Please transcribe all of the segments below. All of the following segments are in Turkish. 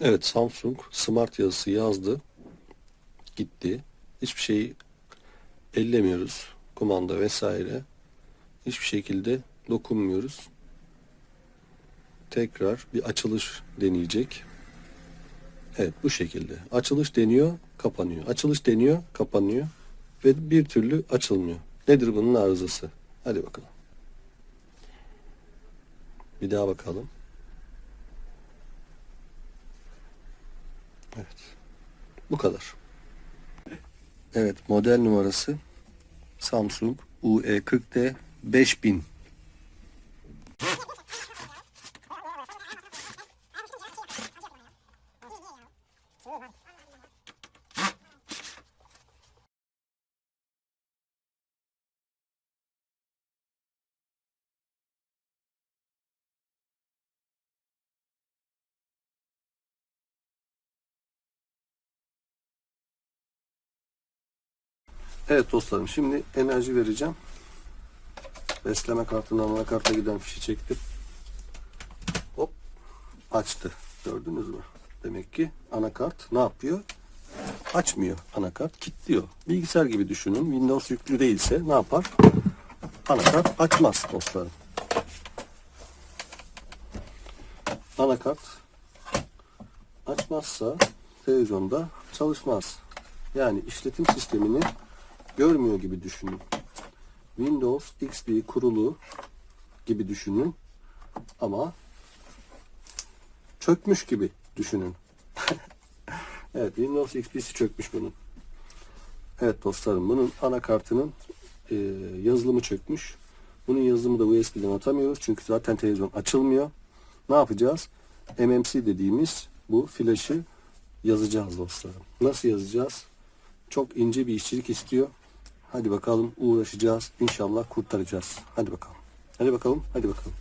Evet Samsung Smart yazısı yazdı. Gitti. Hiçbir şeyi ellemiyoruz. Kumanda vesaire. Hiçbir şekilde dokunmuyoruz. Tekrar bir açılış deneyecek. Evet bu şekilde. Açılış deniyor, kapanıyor. Açılış deniyor, kapanıyor. Ve bir türlü açılmıyor. Nedir bunun arızası? Hadi bakalım. Bir daha bakalım. Evet. Bu kadar. Evet model numarası Samsung E UE40D 5000. Evet dostlarım şimdi enerji vereceğim. Besleme kartından anakarta giden fişi çektim. Hop açtı. Gördünüz mü? Demek ki anakart ne yapıyor? Açmıyor anakart. kilitliyor. Bilgisayar gibi düşünün. Windows yüklü değilse ne yapar? Anakart açmaz dostlarım. Anakart açmazsa televizyonda çalışmaz. Yani işletim sistemini görmüyor gibi düşünün. Windows XP kurulu gibi düşünün. Ama çökmüş gibi düşünün. evet Windows XP'si çökmüş bunun. Evet dostlarım bunun anakartının e, yazılımı çökmüş. Bunun yazılımı da USB'den atamıyoruz. Çünkü zaten televizyon açılmıyor. Ne yapacağız? MMC dediğimiz bu flaşı yazacağız dostlarım. Nasıl yazacağız? Çok ince bir işçilik istiyor. Hadi bakalım uğraşacağız. İnşallah kurtaracağız. Hadi bakalım. Hadi bakalım. Hadi bakalım.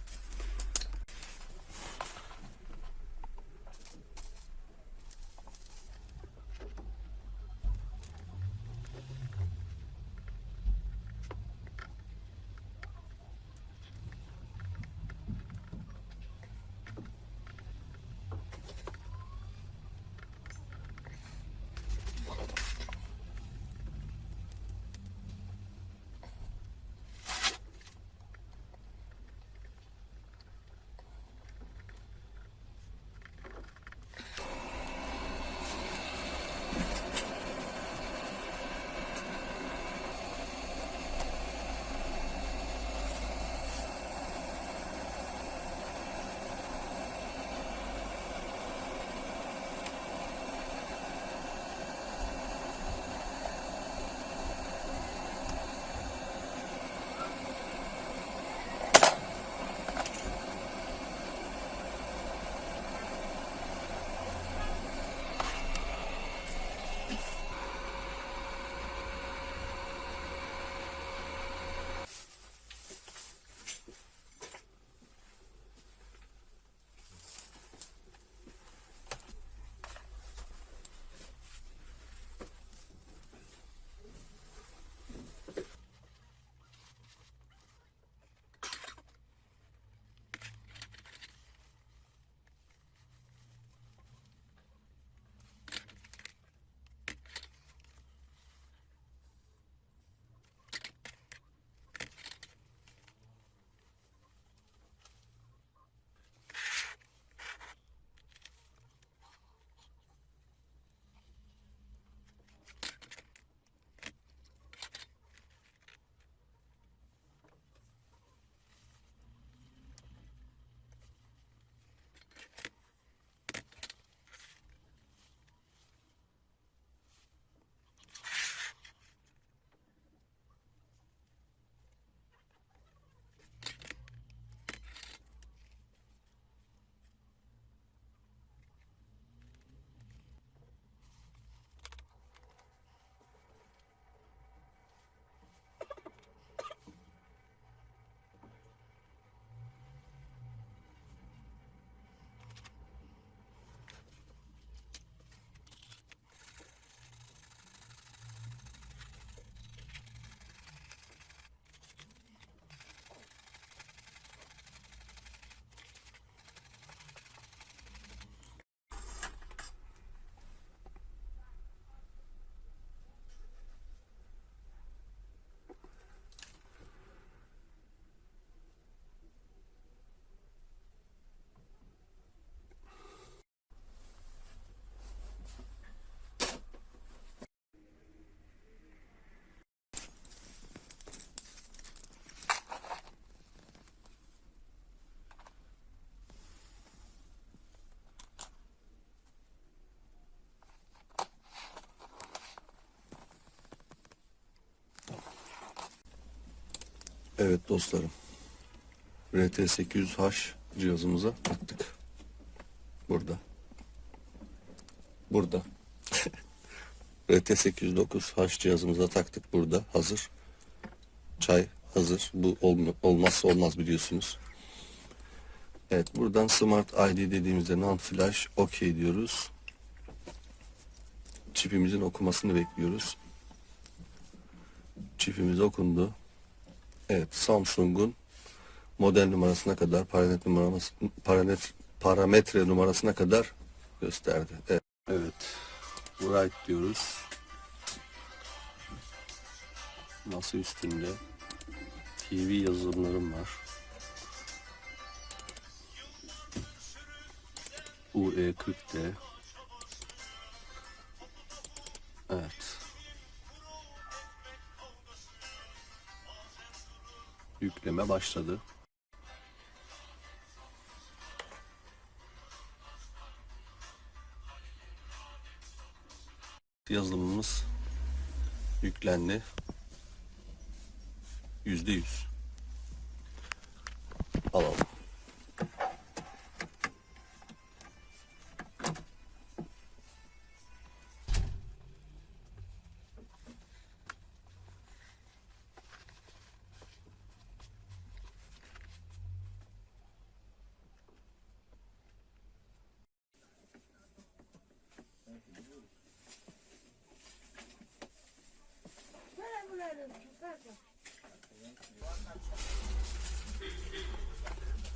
Evet dostlarım. RT800H cihazımıza taktık. Burada. Burada. RT809H cihazımıza taktık burada. Hazır. Çay hazır. Bu olma- olmazsa olmaz biliyorsunuz. Evet buradan Smart ID dediğimizde non flash OK diyoruz. Çipimizin okumasını bekliyoruz. Çipimiz okundu. Evet Samsung'un model numarasına kadar parametre numarası parametre, parametre numarasına kadar gösterdi. Evet. evet. Write diyoruz. Masa üstünde TV yazılımlarım var. UE40D Evet. Yükleme başladı. Yazılımımız yüklendi. Yüzde yüz. Alalım.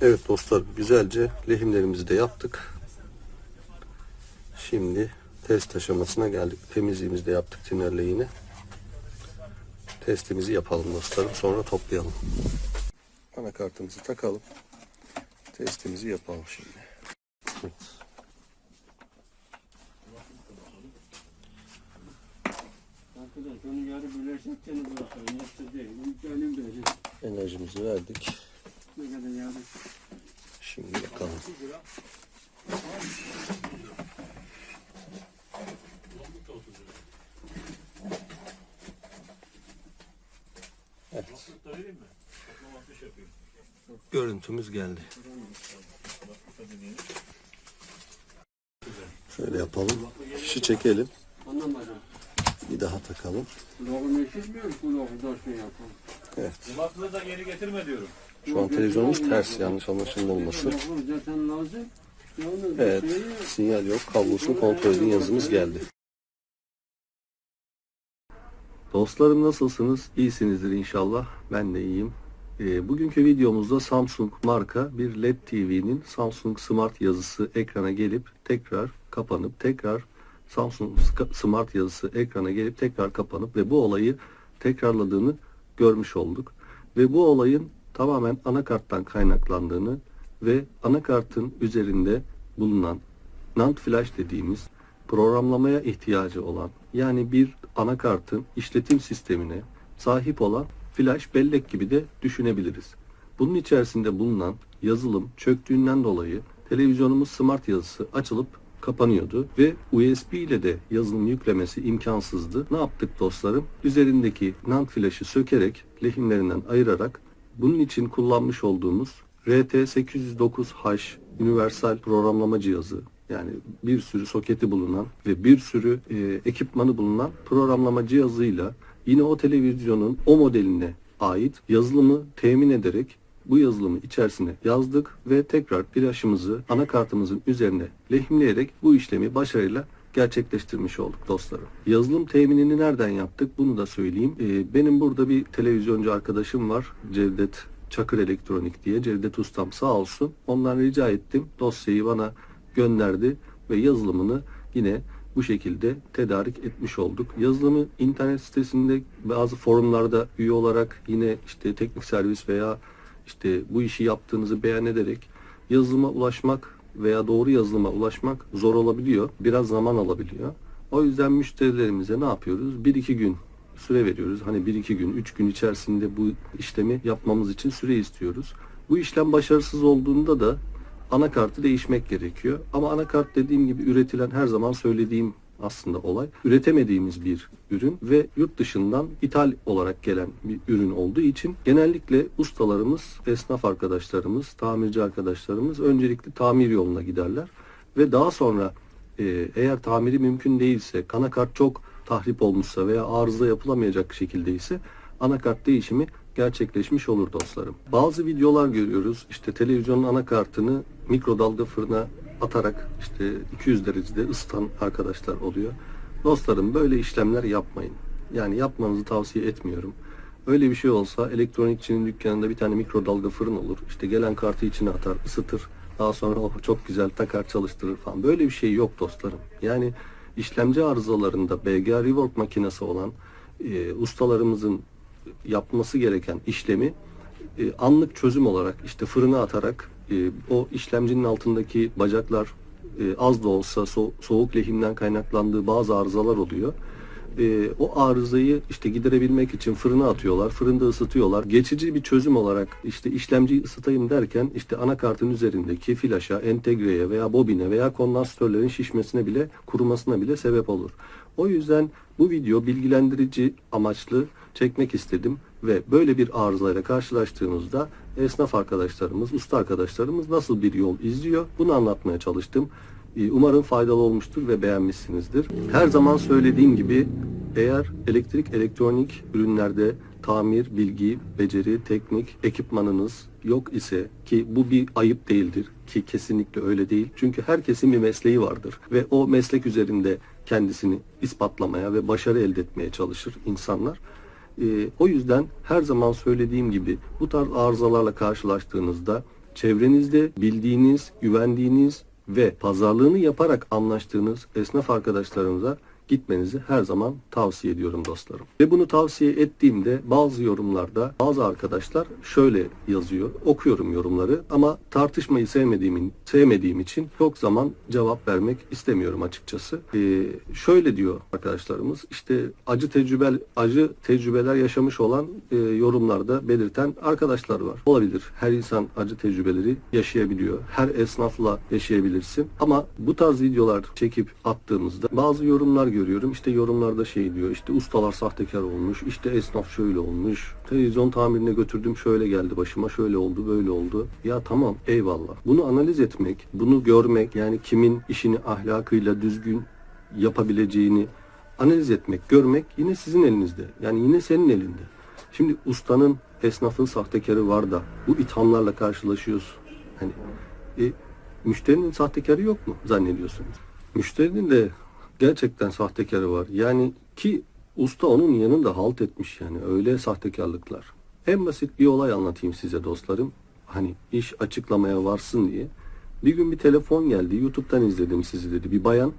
Evet dostlar güzelce lehimlerimizi de yaptık. Şimdi test aşamasına geldik. Temizliğimizi de yaptık tinerle yine. Testimizi yapalım dostlarım. Sonra toplayalım. Anakartımızı takalım. Testimizi yapalım şimdi. Evet. Arkadaş onu yarı bölersek seni bırakırım. Yoksa değil. Ülkenin böyle. Enerjimizi verdik. Ne kadar yarı. Şimdi bakalım. Evet. Görüntümüz geldi. Şöyle yapalım. Fişi çekelim. Daha takalım. İşitmiyor ki kulağı da şey yapalım. Evet. Kulaklığı da geri getirme diyorum. Şu an televizyonumuz ters yanlış anlaşılma olmasın. Evet. Sinyal yok. Kablosunu kontrol edin yazımız geldi. Dostlarım nasılsınız? İyisinizdir inşallah. Ben de iyiyim. Ee, bugünkü videomuzda Samsung marka bir LED TV'nin Samsung Smart yazısı ekrana gelip tekrar kapanıp tekrar Samsung Smart yazısı ekrana gelip tekrar kapanıp ve bu olayı tekrarladığını görmüş olduk. Ve bu olayın tamamen anakarttan kaynaklandığını ve anakartın üzerinde bulunan NAND flash dediğimiz programlamaya ihtiyacı olan yani bir anakartın işletim sistemine sahip olan flash bellek gibi de düşünebiliriz. Bunun içerisinde bulunan yazılım çöktüğünden dolayı televizyonumuz smart yazısı açılıp kapanıyordu ve USB ile de yazılım yüklemesi imkansızdı. Ne yaptık dostlarım? Üzerindeki NAND flash'ı sökerek lehimlerinden ayırarak bunun için kullanmış olduğumuz RT809H universal programlama cihazı yani bir sürü soketi bulunan ve bir sürü e, ekipmanı bulunan programlama cihazıyla yine o televizyonun o modeline ait yazılımı temin ederek bu yazılımı içerisine yazdık ve tekrar flaşımızı anakartımızın üzerine lehimleyerek bu işlemi başarıyla gerçekleştirmiş olduk dostlarım. Yazılım teminini nereden yaptık bunu da söyleyeyim. Ee, benim burada bir televizyoncu arkadaşım var. Cevdet Çakır Elektronik diye. Cevdet Ustam sağ olsun. Ondan rica ettim. Dosyayı bana gönderdi ve yazılımını yine bu şekilde tedarik etmiş olduk. Yazılımı internet sitesinde bazı forumlarda üye olarak yine işte teknik servis veya işte bu işi yaptığınızı beyan ederek yazılıma ulaşmak veya doğru yazılıma ulaşmak zor olabiliyor. Biraz zaman alabiliyor. O yüzden müşterilerimize ne yapıyoruz? 1-2 gün süre veriyoruz. Hani 1-2 gün, 3 gün içerisinde bu işlemi yapmamız için süre istiyoruz. Bu işlem başarısız olduğunda da anakartı değişmek gerekiyor. Ama anakart dediğim gibi üretilen her zaman söylediğim aslında olay. Üretemediğimiz bir ürün ve yurt dışından ithal olarak gelen bir ürün olduğu için genellikle ustalarımız, esnaf arkadaşlarımız, tamirci arkadaşlarımız öncelikle tamir yoluna giderler ve daha sonra e, eğer tamiri mümkün değilse, anakart çok tahrip olmuşsa veya arıza yapılamayacak şekilde ise anakart değişimi gerçekleşmiş olur dostlarım. Bazı videolar görüyoruz. İşte televizyonun anakartını mikrodalga fırına atarak işte 200 derecede ısıtan arkadaşlar oluyor. Dostlarım böyle işlemler yapmayın. Yani yapmanızı tavsiye etmiyorum. Öyle bir şey olsa elektronikçinin dükkanında bir tane mikrodalga fırın olur. İşte gelen kartı içine atar, ısıtır. Daha sonra o çok güzel takar çalıştırır falan. Böyle bir şey yok dostlarım. Yani işlemci arızalarında BGA Rework makinesi olan e, ustalarımızın yapması gereken işlemi e, anlık çözüm olarak işte fırına atarak e, o işlemcinin altındaki bacaklar e, az da olsa so- soğuk lehimden kaynaklandığı bazı arızalar oluyor. E, o arızayı işte giderebilmek için fırına atıyorlar, fırında ısıtıyorlar. Geçici bir çözüm olarak işte işlemciyi ısıtayım derken işte anakartın üzerindeki flaşa, entegreye veya bobine veya kondansatörlerin şişmesine bile kurumasına bile sebep olur. O yüzden bu video bilgilendirici amaçlı çekmek istedim ve böyle bir arızayla karşılaştığımızda esnaf arkadaşlarımız, usta arkadaşlarımız nasıl bir yol izliyor bunu anlatmaya çalıştım. Ee, Umarım faydalı olmuştur ve beğenmişsinizdir. Her zaman söylediğim gibi eğer elektrik elektronik ürünlerde tamir, bilgi, beceri, teknik, ekipmanınız yok ise ki bu bir ayıp değildir ki kesinlikle öyle değil. Çünkü herkesin bir mesleği vardır ve o meslek üzerinde kendisini ispatlamaya ve başarı elde etmeye çalışır insanlar. Ee, o yüzden her zaman söylediğim gibi bu tarz arızalarla karşılaştığınızda çevrenizde bildiğiniz, güvendiğiniz ve pazarlığını yaparak anlaştığınız esnaf arkadaşlarınıza gitmenizi her zaman tavsiye ediyorum dostlarım. Ve bunu tavsiye ettiğimde bazı yorumlarda bazı arkadaşlar şöyle yazıyor. Okuyorum yorumları ama tartışmayı sevmediğim, sevmediğim için çok zaman cevap vermek istemiyorum açıkçası. Ee, şöyle diyor arkadaşlarımız işte acı tecrübel acı tecrübeler yaşamış olan e, yorumlarda belirten arkadaşlar var. Olabilir. Her insan acı tecrübeleri yaşayabiliyor. Her esnafla yaşayabilirsin. Ama bu tarz videolar çekip attığımızda bazı yorumlar görüyorum. İşte yorumlarda şey diyor. İşte ustalar sahtekar olmuş. işte esnaf şöyle olmuş. Televizyon tamirine götürdüm şöyle geldi başıma. Şöyle oldu böyle oldu. Ya tamam eyvallah. Bunu analiz etmek, bunu görmek yani kimin işini ahlakıyla düzgün yapabileceğini analiz etmek, görmek yine sizin elinizde. Yani yine senin elinde. Şimdi ustanın, esnafın sahtekarı var da bu ithamlarla karşılaşıyoruz. Hani e, müşterinin sahtekarı yok mu zannediyorsunuz? Müşterinin de gerçekten sahtekarı var. Yani ki usta onun yanında halt etmiş yani öyle sahtekarlıklar. En basit bir olay anlatayım size dostlarım. Hani iş açıklamaya varsın diye. Bir gün bir telefon geldi. YouTube'dan izledim sizi dedi. Bir bayan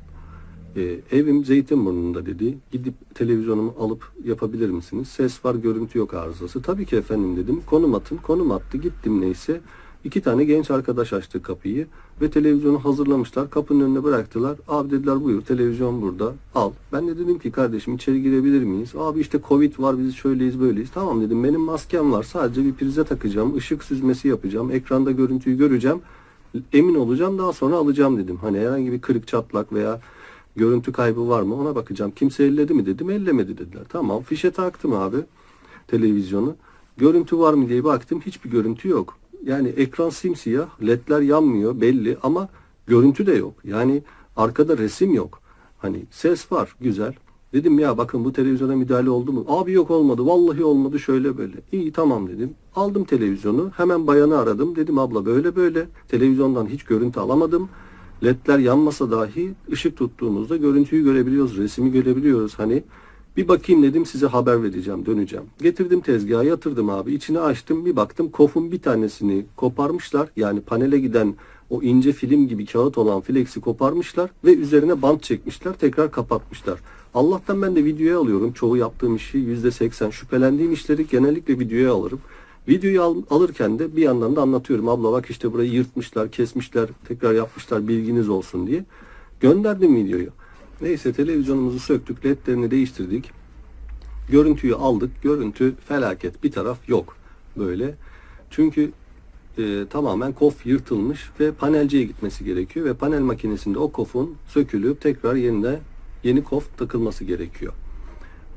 e, evim Zeytinburnu'nda dedi. Gidip televizyonumu alıp yapabilir misiniz? Ses var, görüntü yok arızası. Tabii ki efendim dedim. Konum atın. Konum attı. Gittim neyse. İki tane genç arkadaş açtı kapıyı ve televizyonu hazırlamışlar. Kapının önüne bıraktılar. Abi dediler buyur televizyon burada al. Ben de dedim ki kardeşim içeri girebilir miyiz? Abi işte covid var biz şöyleyiz böyleyiz. Tamam dedim benim maskem var. Sadece bir prize takacağım. ışık süzmesi yapacağım. Ekranda görüntüyü göreceğim. Emin olacağım daha sonra alacağım dedim. Hani herhangi bir kırık çatlak veya görüntü kaybı var mı ona bakacağım. Kimse elledi mi dedim. Ellemedi dediler. Tamam fişe taktım abi televizyonu. Görüntü var mı diye baktım. Hiçbir görüntü yok. Yani ekran simsiyah, ledler yanmıyor belli ama görüntü de yok. Yani arkada resim yok. Hani ses var güzel. Dedim ya bakın bu televizyona müdahale oldu mu? Abi yok olmadı. Vallahi olmadı şöyle böyle. İyi tamam dedim. Aldım televizyonu. Hemen bayanı aradım. Dedim abla böyle böyle. Televizyondan hiç görüntü alamadım. Ledler yanmasa dahi ışık tuttuğumuzda görüntüyü görebiliyoruz. Resmi görebiliyoruz. Hani bir bakayım dedim size haber vereceğim döneceğim. Getirdim tezgaha yatırdım abi içini açtım bir baktım kofun bir tanesini koparmışlar. Yani panele giden o ince film gibi kağıt olan flexi koparmışlar ve üzerine bant çekmişler tekrar kapatmışlar. Allah'tan ben de videoya alıyorum çoğu yaptığım işi %80 şüphelendiğim işleri genellikle videoya alırım. Videoyu al- alırken de bir yandan da anlatıyorum. Abla bak işte burayı yırtmışlar, kesmişler, tekrar yapmışlar bilginiz olsun diye. Gönderdim videoyu. Neyse televizyonumuzu söktük, ledlerini değiştirdik. Görüntüyü aldık. Görüntü felaket. Bir taraf yok. Böyle. Çünkü e, tamamen kof yırtılmış ve panelciye gitmesi gerekiyor ve panel makinesinde o kofun sökülüp tekrar yerine yeni kof takılması gerekiyor.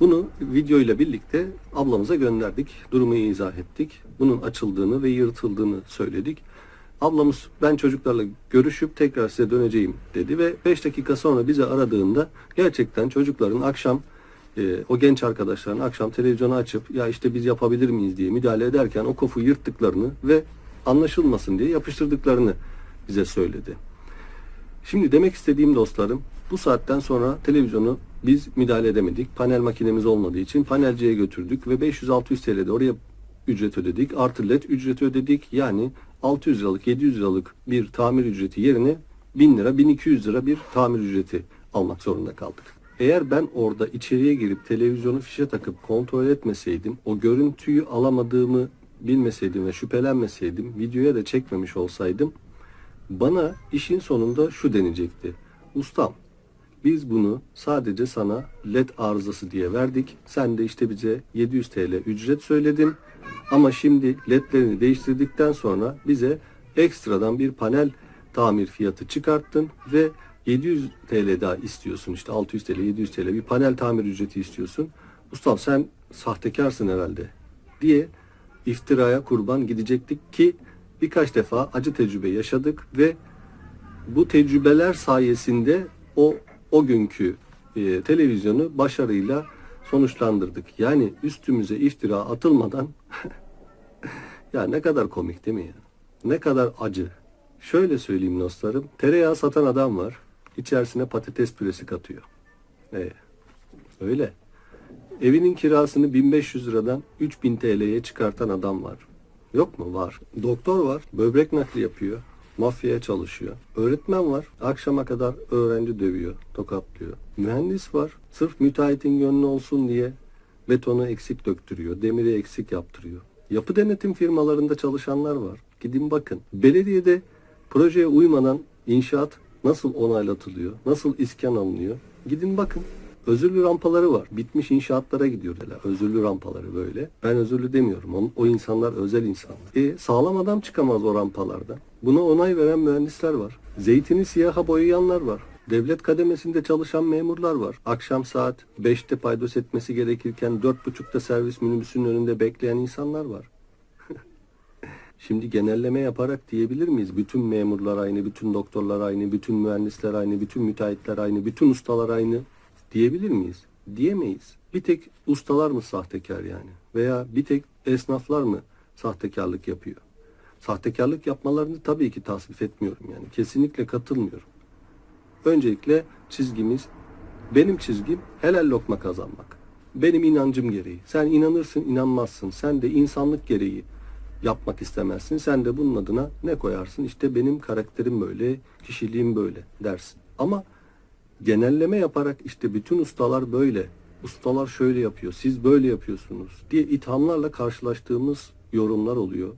Bunu video ile birlikte ablamıza gönderdik. Durumu izah ettik. Bunun açıldığını ve yırtıldığını söyledik. Ablamız ben çocuklarla görüşüp tekrar size döneceğim dedi ve 5 dakika sonra bizi aradığında gerçekten çocukların akşam e, o genç arkadaşların akşam televizyonu açıp ya işte biz yapabilir miyiz diye müdahale ederken o kofu yırttıklarını ve anlaşılmasın diye yapıştırdıklarını bize söyledi. Şimdi demek istediğim dostlarım bu saatten sonra televizyonu biz müdahale edemedik. Panel makinemiz olmadığı için panelciye götürdük ve 500-600 TL'de oraya ücret ödedik. Artı led ücreti ödedik. Yani 600 liralık 700 liralık bir tamir ücreti yerine 1000 lira 1200 lira bir tamir ücreti almak zorunda kaldık. Eğer ben orada içeriye girip televizyonu fişe takıp kontrol etmeseydim, o görüntüyü alamadığımı bilmeseydim ve şüphelenmeseydim, videoya da çekmemiş olsaydım bana işin sonunda şu denecekti. Ustam biz bunu sadece sana led arızası diye verdik. Sen de işte bize 700 TL ücret söyledin. Ama şimdi ledlerini değiştirdikten sonra bize ekstradan bir panel tamir fiyatı çıkarttın ve 700 TL daha istiyorsun. İşte 600 TL, 700 TL bir panel tamir ücreti istiyorsun. Ustam sen sahtekarsın herhalde diye iftiraya kurban gidecektik ki birkaç defa acı tecrübe yaşadık ve bu tecrübeler sayesinde o o günkü e, televizyonu başarıyla sonuçlandırdık. Yani üstümüze iftira atılmadan ya ne kadar komik değil mi ya? Ne kadar acı. Şöyle söyleyeyim dostlarım. Tereyağı satan adam var. İçerisine patates püresi katıyor. E, öyle. Evinin kirasını 1500 liradan 3000 TL'ye çıkartan adam var. Yok mu? Var. Doktor var. Böbrek nakli yapıyor. Mafyaya çalışıyor. Öğretmen var. Akşama kadar öğrenci dövüyor, tokatlıyor. Mühendis var. Sırf müteahhitin gönlü olsun diye betonu eksik döktürüyor, demiri eksik yaptırıyor. Yapı denetim firmalarında çalışanlar var. Gidin bakın. Belediyede projeye uymadan inşaat nasıl onaylatılıyor, nasıl iskan alınıyor? Gidin bakın. Özürlü rampaları var. Bitmiş inşaatlara gidiyorlar. Özürlü rampaları böyle. Ben özürlü demiyorum. O, o insanlar özel insanlar. E, sağlam adam çıkamaz o rampalardan. Buna onay veren mühendisler var. Zeytini siyaha boyayanlar var. Devlet kademesinde çalışan memurlar var. Akşam saat 5'te paydos etmesi gerekirken 4.30'da servis minibüsünün önünde bekleyen insanlar var. Şimdi genelleme yaparak diyebilir miyiz? Bütün memurlar aynı, bütün doktorlar aynı, bütün mühendisler aynı, bütün müteahhitler aynı, bütün ustalar aynı diyebilir miyiz? Diyemeyiz. Bir tek ustalar mı sahtekar yani? Veya bir tek esnaflar mı sahtekarlık yapıyor? Sahtekarlık yapmalarını tabii ki tasvip etmiyorum yani. Kesinlikle katılmıyorum. Öncelikle çizgimiz, benim çizgim helal lokma kazanmak. Benim inancım gereği. Sen inanırsın, inanmazsın. Sen de insanlık gereği yapmak istemezsin. Sen de bunun adına ne koyarsın? İşte benim karakterim böyle, kişiliğim böyle dersin. Ama genelleme yaparak işte bütün ustalar böyle, ustalar şöyle yapıyor, siz böyle yapıyorsunuz diye ithamlarla karşılaştığımız yorumlar oluyor.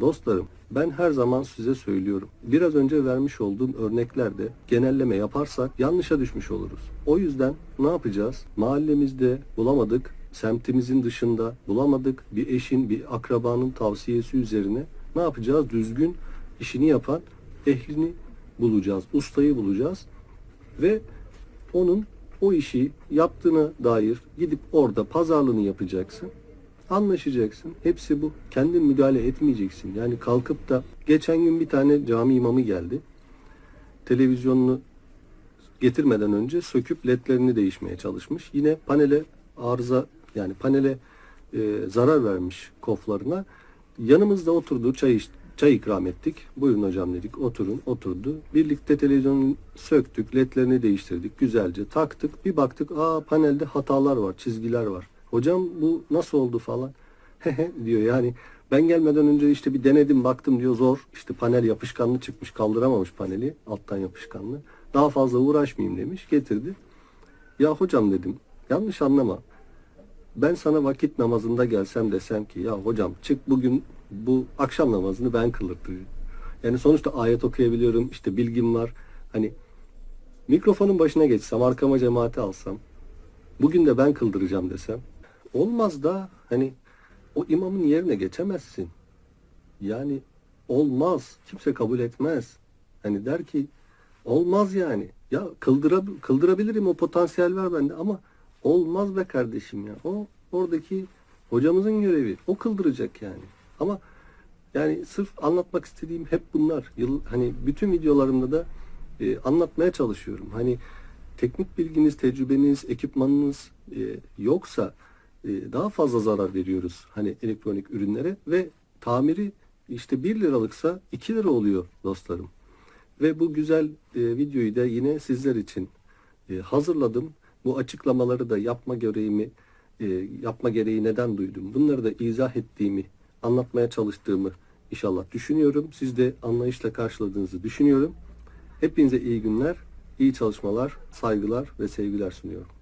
Dostlarım ben her zaman size söylüyorum. Biraz önce vermiş olduğum örneklerde genelleme yaparsak yanlışa düşmüş oluruz. O yüzden ne yapacağız? Mahallemizde bulamadık, semtimizin dışında bulamadık. Bir eşin, bir akrabanın tavsiyesi üzerine ne yapacağız? Düzgün işini yapan ehlini bulacağız, ustayı bulacağız ve onun o işi yaptığına dair gidip orada pazarlığını yapacaksın. Anlaşacaksın. Hepsi bu. Kendin müdahale etmeyeceksin. Yani kalkıp da geçen gün bir tane cami imamı geldi. Televizyonunu getirmeden önce söküp ledlerini değişmeye çalışmış. Yine panele arıza yani panele e, zarar vermiş koflarına. Yanımızda oturdu çay iç, çay ikram ettik. Buyurun hocam dedik oturun oturdu. Birlikte televizyonu söktük ledlerini değiştirdik güzelce taktık. Bir baktık aa panelde hatalar var çizgiler var. Hocam bu nasıl oldu falan. diyor yani ben gelmeden önce işte bir denedim baktım diyor zor. İşte panel yapışkanlı çıkmış kaldıramamış paneli alttan yapışkanlı. Daha fazla uğraşmayayım demiş getirdi. Ya hocam dedim yanlış anlama. Ben sana vakit namazında gelsem desem ki ya hocam çık bugün bu akşam namazını ben kıldırtırım. Yani sonuçta ayet okuyabiliyorum işte bilgim var. Hani mikrofonun başına geçsem arkama cemaati alsam bugün de ben kıldıracağım desem olmaz da hani o imamın yerine geçemezsin. Yani olmaz. Kimse kabul etmez. Hani der ki Olmaz yani. Ya kıldıra, kıldırabilirim o potansiyel var bende ama olmaz be kardeşim ya. O oradaki hocamızın görevi. O kıldıracak yani. Ama yani sırf anlatmak istediğim hep bunlar. Yıl, hani bütün videolarımda da e, anlatmaya çalışıyorum. Hani teknik bilginiz, tecrübeniz, ekipmanınız e, yoksa e, daha fazla zarar veriyoruz hani elektronik ürünlere ve tamiri işte 1 liralıksa 2 lira oluyor dostlarım. Ve bu güzel e, videoyu da yine sizler için e, hazırladım. Bu açıklamaları da yapma gereğimi e, yapma gereği neden duydum. Bunları da izah ettiğimi, anlatmaya çalıştığımı inşallah düşünüyorum. Siz de anlayışla karşıladığınızı düşünüyorum. Hepinize iyi günler, iyi çalışmalar, saygılar ve sevgiler sunuyorum.